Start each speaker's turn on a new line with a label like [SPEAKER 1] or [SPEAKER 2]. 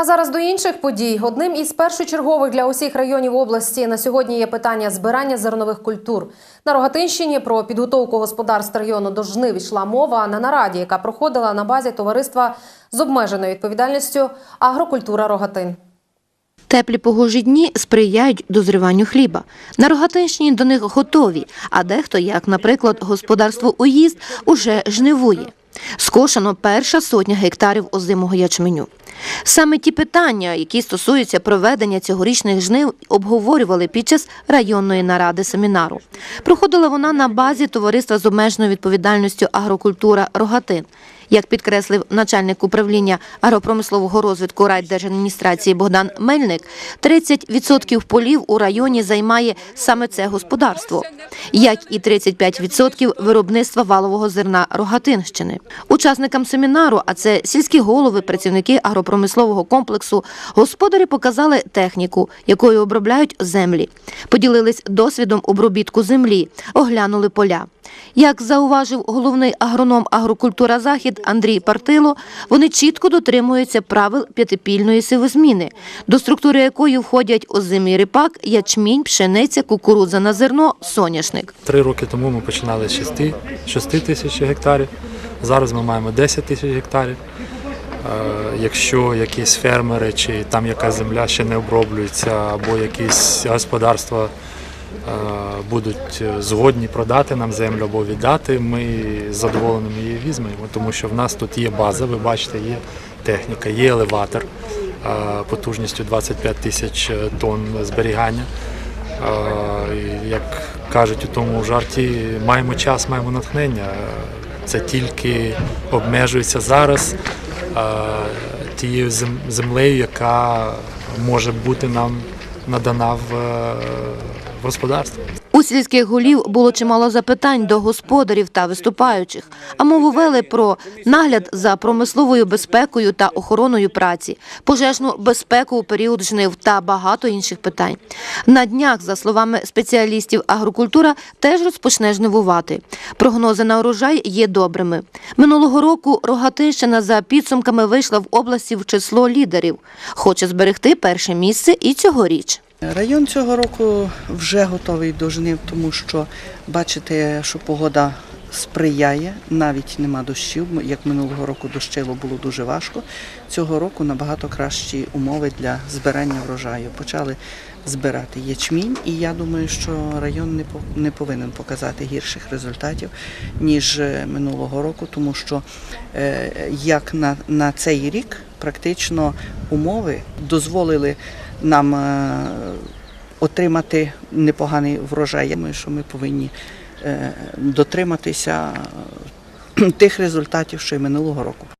[SPEAKER 1] А зараз до інших подій. Одним із першочергових для усіх районів області на сьогодні є питання збирання зернових культур. На Рогатинщині про підготовку господарств району до жнив йшла мова на нараді, яка проходила на базі товариства з обмеженою відповідальністю Агрокультура Рогатин.
[SPEAKER 2] Теплі погожі дні сприяють дозріванню хліба. На Рогатинщині до них готові, а дехто, як, наприклад, господарство «Уїзд», уже жнивує. Скошено перша сотня гектарів озимого ячменю. Саме ті питання, які стосуються проведення цьогорічних жнив, обговорювали під час районної наради семінару. Проходила вона на базі товариства з обмеженою відповідальністю агрокультура Рогатин. Як підкреслив начальник управління агропромислового розвитку райдержадміністрації Богдан Мельник, 30% полів у районі займає саме це господарство, як і 35% виробництва валового зерна Рогатинщини. Учасникам семінару, а це сільські голови, працівники агропромислового комплексу, господарі показали техніку, якою обробляють землі, поділились досвідом обробітку землі, оглянули поля. Як зауважив головний агроном агрокультура Захід Андрій Партило, вони чітко дотримуються правил п'ятипільної сивозміни, до структури якої входять озимий ріпак, ячмінь, пшениця, кукурудза на зерно, соняшник.
[SPEAKER 3] Три роки тому ми починали з 6, 6 тисяч гектарів. Зараз ми маємо 10 тисяч гектарів. Е, Якщо якісь фермери чи там яка земля ще не оброблюється, або якісь господарства будуть згодні продати нам землю або віддати, ми з задоволенням її візьмемо, тому що в нас тут є база, ви бачите, є техніка, є елеватор е, потужністю 25 тисяч тонн зберігання. Е, Як кажуть у тому жарті, маємо час, маємо натхнення. Це тільки обмежується зараз е, тією землею, яка може бути нам надана в, е, в господарство.
[SPEAKER 2] У сільських голів було чимало запитань до господарів та виступаючих, а мову вели про нагляд за промисловою безпекою та охороною праці, пожежну безпеку у період жнив та багато інших питань. На днях, за словами спеціалістів, агрокультура теж розпочне жнивувати. Прогнози на урожай є добрими. Минулого року Рогатинщина за підсумками вийшла в області в число лідерів. Хоче зберегти перше місце і цьогоріч.
[SPEAKER 4] Район цього року вже готовий до жнив, тому що бачите, що погода сприяє, навіть нема дощів. Як минулого року дощило було дуже важко. Цього року набагато кращі умови для збирання врожаю. Почали збирати ячмінь, і я думаю, що район не по- повинен показати гірших результатів ніж е, минулого року, тому що е, як на, на цей рік практично умови дозволили нам е, отримати непоганий врожай. Я думаю, що ми повинні е, дотриматися тих результатів, що й минулого року.